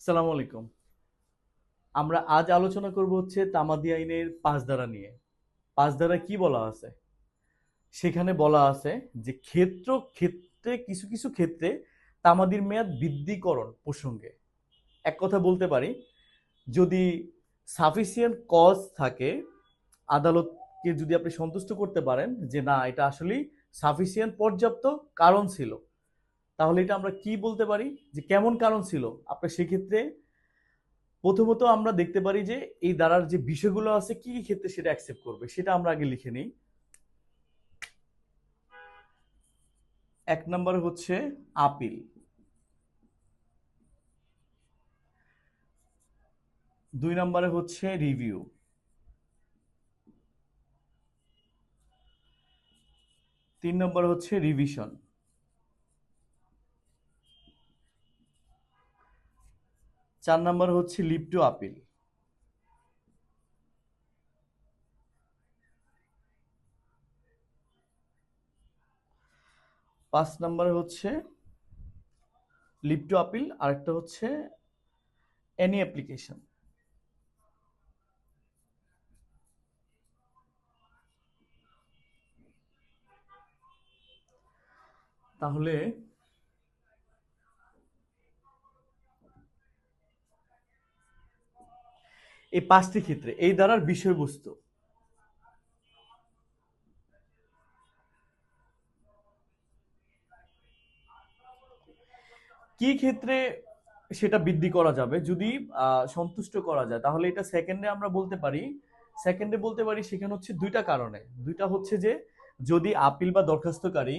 সালাম আলাইকুম। আমরা আজ আলোচনা করব হচ্ছে তামাদি আইনের পাঁচ নিয়ে। পাঁচ ধারা কি বলা আছে? সেখানে বলা আছে যে ক্ষেত্র ক্ষেত্রে, কিছু কিছু ক্ষেত্রে তামাদির মেয়াদ বৃদ্ধিকরণ প্রসঙ্গে। এক কথা বলতে পারি, যদি সাফিসিয়েন্ট কজ থাকে, আদালতকে যদি আপনি সন্তুষ্ট করতে পারেন যে না, এটা আসলেই সাফিসিয়েন্ট পর্যাপ্ত কারণ ছিল তাহলে এটা আমরা কি বলতে পারি? যে কেমন কারণ ছিল? আপনার সেক্ষেত্রে প্রথমত আমরা দেখতে পারি যে এই দ্বারার যে বিষয়গুলো আছে, কি কি ক্ষেত্রে সেটা অ্যাকসেপ্ট করবে? সেটা আমরা আগে লিখে নিই। এক নম্বর হচ্ছে আপিল দুই নম্বরে হচ্ছে রিভিউ তিন নম্বর হচ্ছে রিভিশন চার নম্বর হচ্ছে লিভ টু আপিল। পাঁচ নম্বরে হচ্ছে লিভ টু আপিল, আরেকটা হচ্ছে এনি অ্যাপ্লিকেশন তাহলে এই পাঁচটি ক্ষেত্রে, এই দ্বারার বিষয়বস্তু। কি ক্ষেত্রে সেটা বৃদ্ধি করা যাবে? যদি সন্তুষ্ট করা যায়, তাহলে এটা সেকেন্ডে আমরা বলতে পারি। সেকেন্ডে বলতে পারি, সেখানে হচ্ছে দুইটা কারণে। দুইটা হচ্ছে যে, যদি আপিল বা দরখাস্তকারী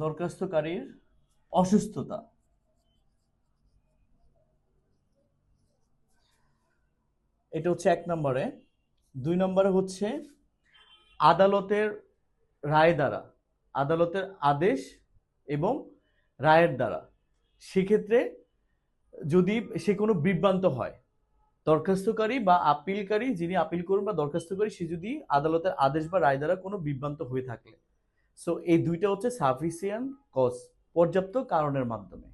দরখাস্তকারীর অসুস্থতা। এটা হচ্ছে এক নম্বরে। দুই নম্বরে হচ্ছে আদালতের রায় দ্বারা, আদালতের আদেশ এবং রায়ের দ্বারা। সেক্ষেত্রে যদি সে কোনো বিভ্রান্ত হয়, দরখাস্তকারী বা আপিলকারী যিনি আপিল করুন বা দরখাস্তকারী, সে যদি আদালতের আদেশ বা রায় দ্বারা কোনো বিভ্রান্ত হয়ে থাকে সো এই দুইটা হচ্ছে সাফিসিয়েন্ট কজ পর্যাপ্ত কারণের মাধ্যমে।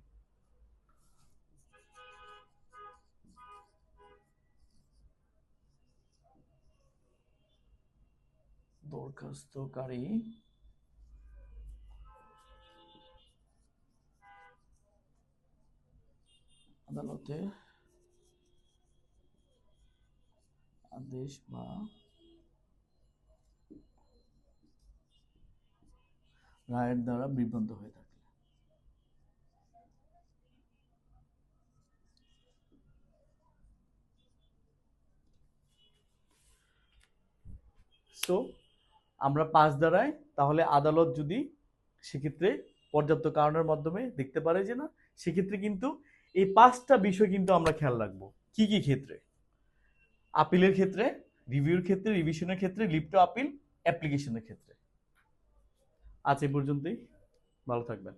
দরখাস্তকারী। আদালতে আদেশ বা রায়ের দ্বারা বিভ্রান্ত হয়ে থাকে। সো আমরা পাঁচ দ্বারায়, তাহলে আদালত যদি সেক্ষেত্রে পর্যাপ্ত কারণের মাধ্যমে দেখতে পারে যে না, সেক্ষেত্রে কিন্তু এই পাঁচটা বিষয় কিন্তু আমরা খেয়াল রাখব। কি কি ক্ষেত্রে? আপিলের ক্ষেত্রে রিভিউর ক্ষেত্রে রিভিশনের ক্ষেত্রে লিপ্ট আপিল অ্যাপ্লিকেশনের ক্ষেত্রে। আজ এ পর্যন্তই। ভালো থাকবেন।